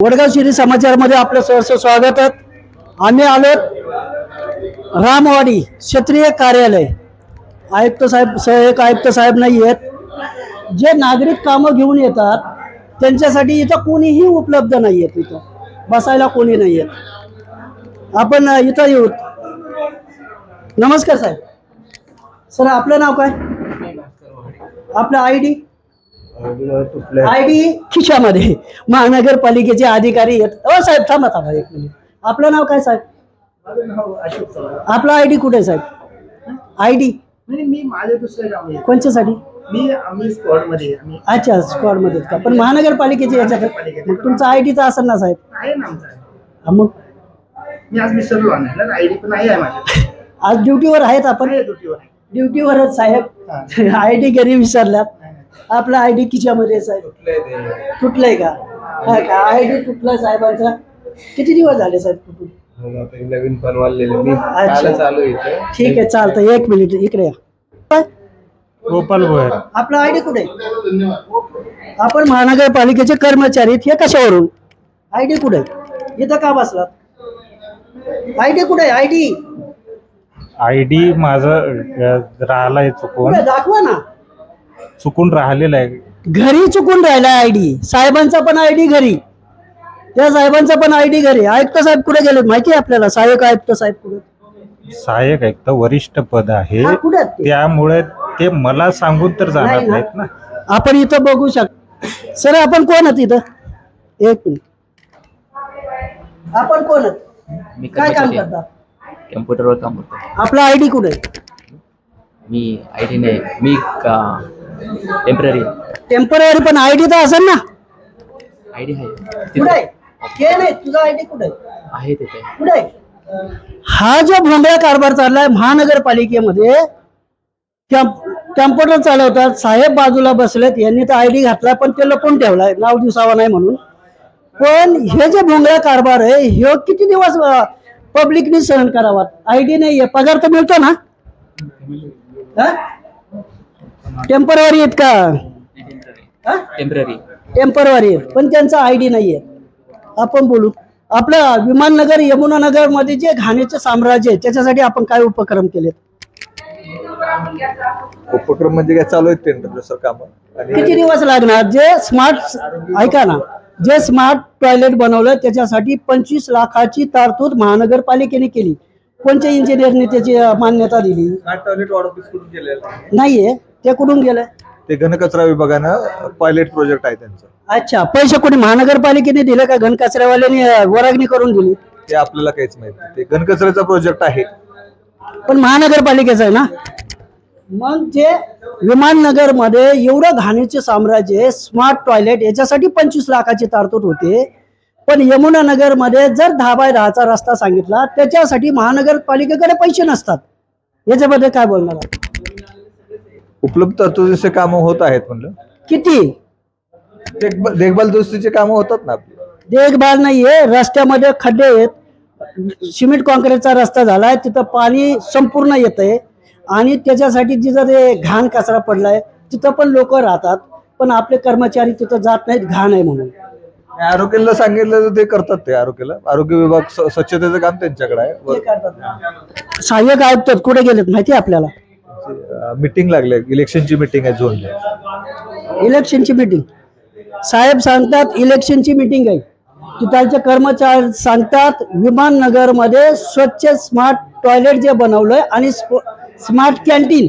वडगाव शिरी समाचारमध्ये आपलं सहर्ष स्वागत आहे. आम्ही आलो रामवाडी क्षेत्रीय कार्यालय. आयुक्त साहेब सहाय्यक आयुक्त साहेब नाही आहेत. जे नागरिक कामं घेऊन येतात त्यांच्यासाठी इथं कोणीही उपलब्ध नाही आहेत इथं. बसायला कोणी नाही आहेत. आपण इथं येऊ. नमस्कार साहेब. सर आपलं नाव काय? आपलं आय डी? आय डी खिशामध्ये. महानगरपालिकेचे अधिकारी आहेत ओ साहेब थांबा थांबा एक मिनिट. आपलं नाव काय साहेब? आपला आय डी कुठे आहे साहेब? I D? नाही मी माझ्या. कोणच्यासाठी? मी अच्छा स्क्वॉडमध्ये का? पण महानगरपालिकेचे याच्यात. मग तुमचा आय डी तर असेल ना साहेब? आहे ना आमचा मग? मी आज विसरलो आयडी पण आहे आहे माझ्या आज ड्युटीवर आहेत आपण. ड्युटीवरच साहेब. आय डी घरी विसरल्यात. आपला आय डी साहेब? तुटलंय का? हा का? आय डी साहेबांचा? किती दिवस झाले साहेब तुटून नवीन बनवालेले मी इथे. ठीक आहे चालतं एक मिनिट इकडे या? गोपाल भोयर. आपला आयडी कुठे? आहे? आपण महानगरपालिकेचे कर्मचारी. हे कशावरून? आयडी कुठे? आहे? इथं का बसलात? आयडी कुठे? आहे आयडी आय डी माझं राहिलाय चुकून दाखवा ना. चुकून राहिलेलं आहे. घरी चुकून राहिला आयडी साहेबांचा पण आयडी घरी. त्या साहेबांचा पण आयडी घरी. आयुक्त साहेब कुठे गेलेत माहिती आहे आपल्याला? सहाय्यक आयुक्त साहेब कुठे? सहाय्यक तर वरिष्ठ पद आहे. हा, कुठे आहेत ते? त्यामुळे ते मला सांगून तर जाणार नाही ना. नाहीत ना. आपण इथं बघू शक सर आपण कोण आहात इथं? एक मिनिट. आपण कोण आहात? मी काय काम कर्मचारी आहे. करता? कम्प्युटरवर काम करतो. आपला आयडी कुठे आहे? मी आय टी नाही मी का टेंपररी टेंपररी पण आयडी तर असेल ना? आय डी आहे. कुठे हे नाही तुझा आयडी कुठे आहे? तिथे. कुठे हा जो भोंगळा कारभार चाललाय महानगरपालिकेमध्ये कॅम्प्युटर चालवतात साहेब बाजूला बसलेत यांनी तर आयडी घातला पण ते लपून ठेवलाय नाव दिसावा नाही म्हणून. पण हे जे भोंगळा कारभार आहे हे किती दिवस पब्लिकनी सहन करावा? आयडी नाहीये पगार तर मिळतो ना? टेंपररी आहेत का? हा? टेंपररी टेंपररी आहेत. पण त्यांचा आय डी नाही आहे आपण बोलू. आपलं विमाननगर यमुनानगरमध्ये जे घाणीचे साम्राज्य आहे त्याच्यासाठी आपण काय उपक्रम केलेत? उपक्रम म्हणजे काय? चालू आहेत टेंडर काम. किती दिवस लागणार? जे स्मार्ट ऐका ना. जे स्मार्ट टॉयलेट बनवलं त्याच्यासाठी पंचवीस लाखाची तरतूद महानगरपालिकेने केली. कोणत्या इंजिनियरने त्याची मान्यता दिली? टॉयलेट वॉर्ड ऑफिस करून केलेलं नाहीये. ते कुठून गेलं ते घनकचरा विभागानं पायलट प्रोजेक्ट आहे त्यांचं. अच्छा. पैसे कोणी महानगरपालिकेने दिले का? घनकचऱ्यावाल्यांनी वरागणी करून दिली? ते आपल्याला काहीच माहीत नाही. ते घनकचऱ्याचा प्रोजेक्ट आहे. पण महानगरपालिकेचं आहे ना? मग जे विमाननगरमध्ये एवढं घाणीचे साम्राज्य आहे स्मार्ट टॉयलेट याच्यासाठी पंचवीस लाखाची तरतूद होते. पण यमुना नगरमध्ये जर दहा बाय दहाचा रस्ता सांगितला त्याच्यासाठी महानगरपालिकेकडे पैसे नसतात. याच्याबद्दल काय बोलणार आहात? उपलब्ध तरतुदीचे कामं होत आहेत म्हणलं. किती? देखभाल देखभाल दुरुस्तीची कामं होतात ना आपली. देखभाल नाहीये रस्त्यामध्ये खड्डे आहेत. सिमेंट कॉन्क्रीटचा रस्ता झालाय तिथं पाणी संपूर्ण येतंय. आणि त्याच्यासाठी जिथं ते घाण कचरा पडलाय तिथं पण लोक राहतात. पण आपले कर्मचारी तिथं जात नाहीत घाण आहे म्हणून. आरोग्याला सांगितलं तर ते करतात ते आरोग्याला. आरोग्य विभाग स्व- स्वच्छतेचं काम त्यांच्याकडे आहे. हे करतात. सहाय्यक आयुक्त कुठे गेलेत माहिती आहे आपल्याला? मीटिंग लागली. इलेक्शनची मीटिंग आहे झोनला. इलेक्शनची मीटिंग. साहेब सांगतात इलेक्शनची मीटिंग आहे. तिथालचे कर्मचारी सांगतात विमाननगरमध्ये स्वच्छ स्मार्ट टॉयलेट जे बनवलंय आणि स्मार्ट कॅन्टीन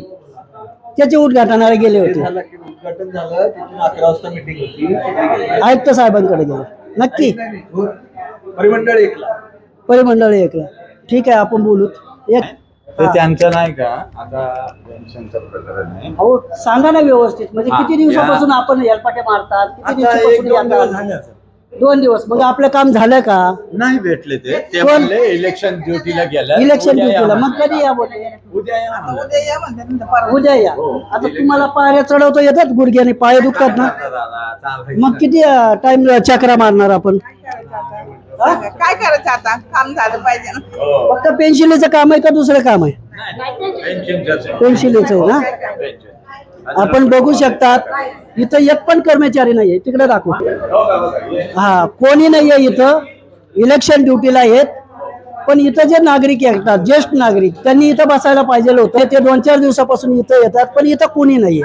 त्याचे उद्घाटनाला गेले होते. उद्घाटन झालं तिथून अकरा वाजता मीटिंग होती. आयुक्त साहेबांकडे गेले. नक्की. परिमंडळ एकला. परिमंडळ एकला. ठीक आहे आपण बोलू. एक ते त्यांचं नाही का? आता पेन्शनचं प्रकरण आहे. अहो सांगा ना व्यवस्थित. म्हणजे किती दिवसापासून आपण हेलपाटे मारतात? किती आता एक दिवसापासून दोन दिवस येतात? झाले असेल. दोन दिवस. मग आपलं काम झालं का? नाही भेटले ते. ते कोण? म्हणले इलेक्शन ड्युटीला गेल्या इलेक्शन ड्युटीला मग. कधी या बोलले? उद्या या म्हणले. उद्या या हो. आता तुम्हाला पायऱ्या चढवता येतात गुडघ्याने पाय दुखतात ना? आता दादा. मग किती टाइम चक्रा मारणार आपण? काय करायचं आता? काम झालं पाहिजे ना. हो. फक्त पेन्शिलीचं काम आहे का दुसरं काम आहे? पेन्शनचंच आहे. पेन्शिलीचं आहे ना? पेन्शन. आपण बघू शकतात. इथं एक पण कर्मचारी नाहीये. तिकडे दाखव. हा कोणी नाहीये इथं. इलेक्शन ड्युटीला आहेत पण इथं जे नागरिक येतात ज्येष्ठ नागरिक त्यांनी इथं बसायला पाहिजे होतं. ते दोन चार दिवसापासून इथं येतात पण इथं कोणी नाहीये.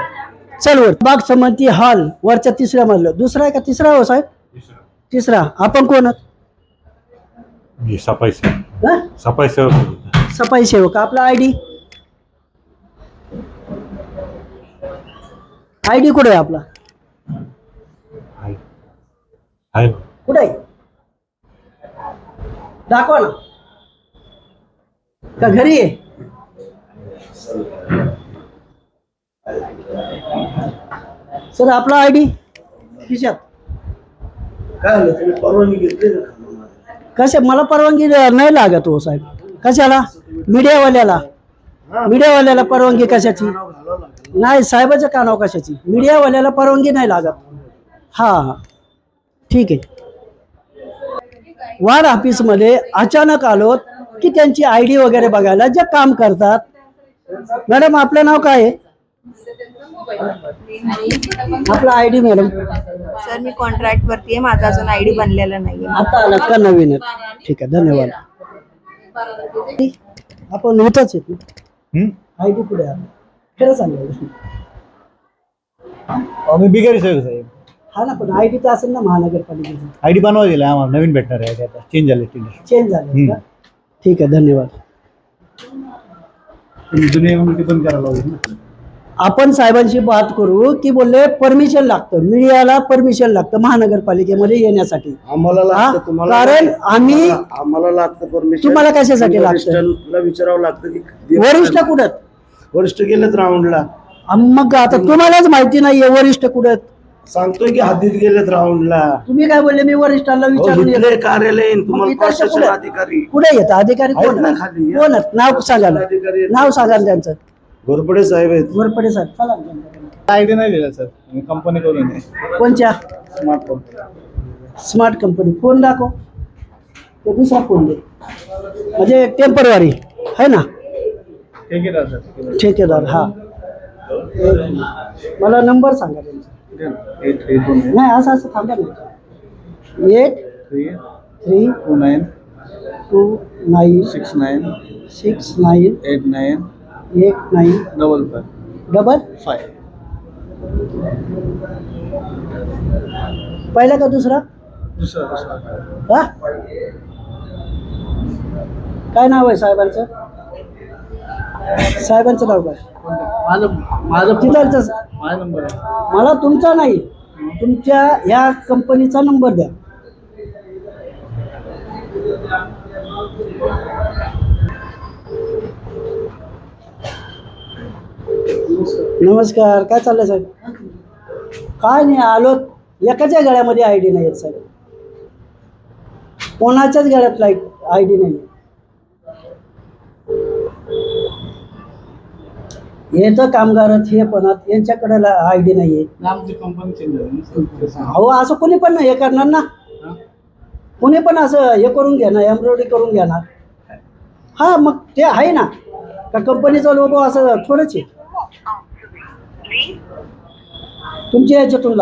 चल वर. बाग समंती हॉल वरच्या तिसऱ्या मधलं दुसरा आहे का तिसरा हो साहेब? तिसरा. आपण कोण सफाई सेवक. हा? सफाई सेवक. सफाई सेवक. आपला आय आय डी कुठे आहे आपला? आहे. कुठे आहे? दाखवा ना. का घरी आहे? सर आपला आय डी? खिशात. काय झालं? तुम्ही परवानगी घेतली का? कशा मला परवानगी नाही लागत हो साहेब. कशाला? मीडियावाल्याला. मीडियावाल्याला परवानगी कशाची? नाही साहेबाच्या कानावर कशाची? मीडियावाल्याला परवानगी नाही लागत. हा. हा ठीक आहे. वार्ड ऑफिसमध्ये अचानक आलो की त्यांची आय डी वगैरे बघायला जे काम करतात. मॅडम आपलं नाव काय आहे? आपलं आय डी मॅडम. सर मी कॉन्ट्रॅक्ट वरती आहे. माझा अजून आयडी बनलेला नाहीये. आता आला का नवीन? आहे ठीक आहे धन्यवाद. आपण इथंच येतो? आय डी पुढे आला. खरं सांगायचं आम्ही बिगारी साहेब साहेब. हा ना पण आय डी तर असेल ना महानगरपालिकेचं. आय डी बनवा दिला आम्हाला नवीन भेटणार आहे आता चेंज झाले टेंडर चेंज झालं का? ठीक आहे धन्यवाद. जुने बंद करायला ना? आपण साहेबांशी बात करू की बोलले परमिशन लागतं मीडियाला परमिशन लागतं महानगरपालिकेमध्ये येण्यासाठी. आम्हाला हा? लागतं तुम्हाला कारण आम्ही आम्हाला- लागतं परमिशन तुम्हाला कशासाठी लागतं? विचारावं लागतं की वरिष्ठ कुठं? वरिष्ठ गेलेत राऊंडला. मग आता तुम्हालाच माहिती नाहीये वरिष्ठ कुठं सांगतोय की हद्दीत गेलेत राऊंडला. तुम्ही काय बोलले? मी वरिष्ठांना विचारून येतो. इथले तुम्हाला प्रशासन कुठे? अधिकारी कुठे येतं अधिकारी आहेत कोण ना आहेत? खाली. कोण आहेत? नाव सांगा ना. अधिकारी आहेत. नाव सांगा ना त्यांचं. घोरपडे साहेब आहेत. वरपडे साहेब. चला. ना त्यांच्याकडे. नाही दिला सर. कंपनी करून कोणच्या? स्मार्टफोन स्मार्ट कंपनी फोन दाखव. तो दुसरा फोन दे. म्हणजे टेम्परवारी आहे ना? सर ठेकेदार हा. मला नंबर सांगा त्यांचा एट थ्री टू नाईन नाही असं असं थांबा ना. Eight three three two nine two nine six nine six nine eight nine eight nine double five double five. पहिला का दुसरा? दुसरा दुसरा. हा? काय नाव आहे साहेबांचं? साहेबांचं नाव काय? माझं माझं माझा नंबर आहे मला तुमचा नाही. तुमच्या ह्या कंपनीचा नंबर द्या. नमस्कार. काय चाललंय साहेब? काय नाही आलो. एकाच्या गळ्यामध्ये आय डी नाही आहेत साहेब. कोणाच्याच गळ्यात लाइट आय डी नाही आहे तर कामगार हे पण यांच्याकडे आय डी नाही आहे अहो असं कोणी पण हे करणार ना. कोणी पण असं हे करून घेणार एम्ब्रॉयडरी करून घेणार. हा मग ते आहे ना. का कंपनीचा लोगो असं थोडंच आहे. तुमच्या याच्यातून.